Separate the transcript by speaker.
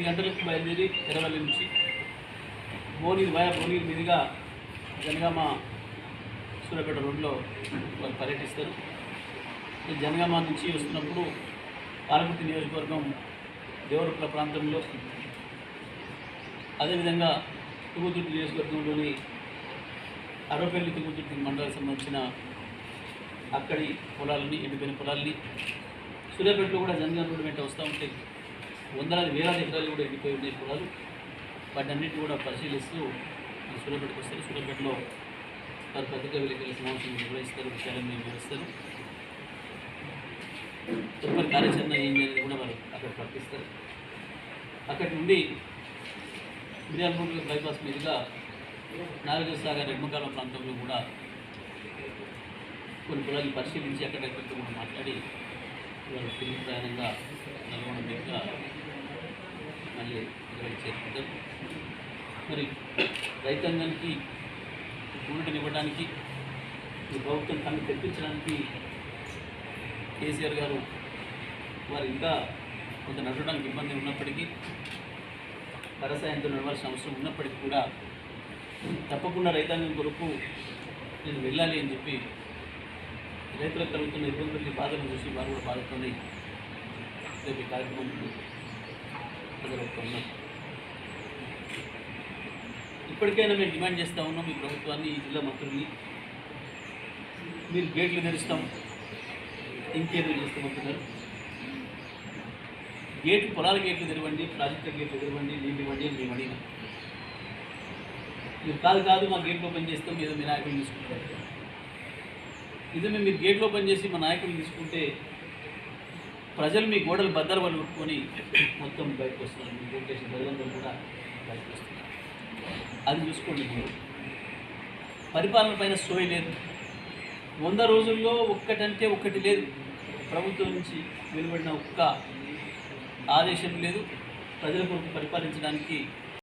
Speaker 1: ఈ గంటలకు బయలుదేరి ఎర్రవల్లి నుంచి భువనగిరి వయా భువనగిరి మీదుగా జనగామ సూర్యాపేట రోడ్లో వాళ్ళు పర్యటిస్తారు. ఈ జనగామ నుంచి వస్తున్నప్పుడు పాలకుర్తి నియోజకవర్గం దేవరపుల ప్రాంతంలో అదేవిధంగా తుగుతుర్తి నియోజకవర్గంలోని అరవపల్లి తుగుతుర్తి మండలానికి సంబంధించిన అక్కడి పొలాలని ఎండిపోయిన పొలాలని సూర్యాపేటలో కూడా జనగామ రోడ్డు వెంట వస్తూ ఉంటాయి వందలాది వేలాది ఎకరాలు కూడా ఎండిపోయి ఉన్నాయి పొలాలు. వాటి అన్నింటినీ కూడా పరిశీలిస్తూ ఈ సూర్యాపేటకు వస్తారు. సూర్యాపేటలో వారు పత్రికా విలేకరుల సమావేశం నిర్వహిస్తారు. విషయాలను వివరిస్తారు తదుపరి కార్యాచరణ ఏంటి అనేది కూడా వారు అక్కడ ప్రకటిస్తారు. అక్కడి నుండి మిర్యాలమూరు బైపాస్ మీదుగా నాలుగో సాగర్ రెడ్మకాలం ప్రాంతంలో కూడా కొన్ని పొలాలను పరిశీలించి అక్కడెక్కడితో కూడా మాట్లాడి వారు తిరిగి ప్రయాణంగా నల్గొండ మీదుగా మళ్ళీ ఇక్కడ చేరుకుంటారు మరి రైతాంగానికి ఊరటనివ్వడానికి ఈ ప్రభుత్వం కన్ను తెప్పించడానికి కేసీఆర్ గారు వారు ఇంకా కొంత నడవడానికి ఇబ్బంది ఉన్నప్పటికీ వ్యవసాయంతో నడవాల్సిన అవసరం ఉన్నప్పటికీ కూడా తప్పకుండా రైతాంగం కొరకు నేను వెళ్ళాలి అని చెప్పి రైతులకు కలుగుతున్న ఇబ్బందుల్ని బాధలను చూసి వారు కూడా బాధపడి రేపు ఈ కార్యక్రమం మొదలవుతున్నాం ఇప్పటికైనా మేము డిమాండ్ చేస్తూ ఉన్నాం మీ ప్రభుత్వాన్ని ఈ జిల్లా మంత్రుల్ని. మీరు గేట్లు తెరుస్తాం. ఇంకేదో చేస్తామంటున్నారు? గేట్లు పొలాల గేట్లు తెరవండి ప్రాజెక్టుల గేట్లు తెరవండి నీళ్ళు ఇవ్వండి అని మేము అడిగినాం. మీరు కాదు కాదు మా గేట్లో పని చేస్తాం ఏదో మీ నాయకులు తీసుకుంటారు. నిజమే మీరు గేట్లో పనిచేసి చేసి మా నాయకులు తీసుకుంటే ప్రజలు మీ గోడలు బద్దలు వాళ్ళు మొత్తం బయటకు వస్తున్నారు. మీ వెంకటేశ్వర ప్రజలందరూ కూడా బయటకు వస్తున్నారు. అది చూసుకోండి మీరు. పరిపాలన పైన సోయ లేదు. వంద రోజుల్లో ఒక్కటంటే ఒక్కటి లేదు. ప్రభుత్వం నుంచి వెలువడిన ఒక్క ఆదేశం లేదు. ప్రజల కొరకు పరిపాలించడానికి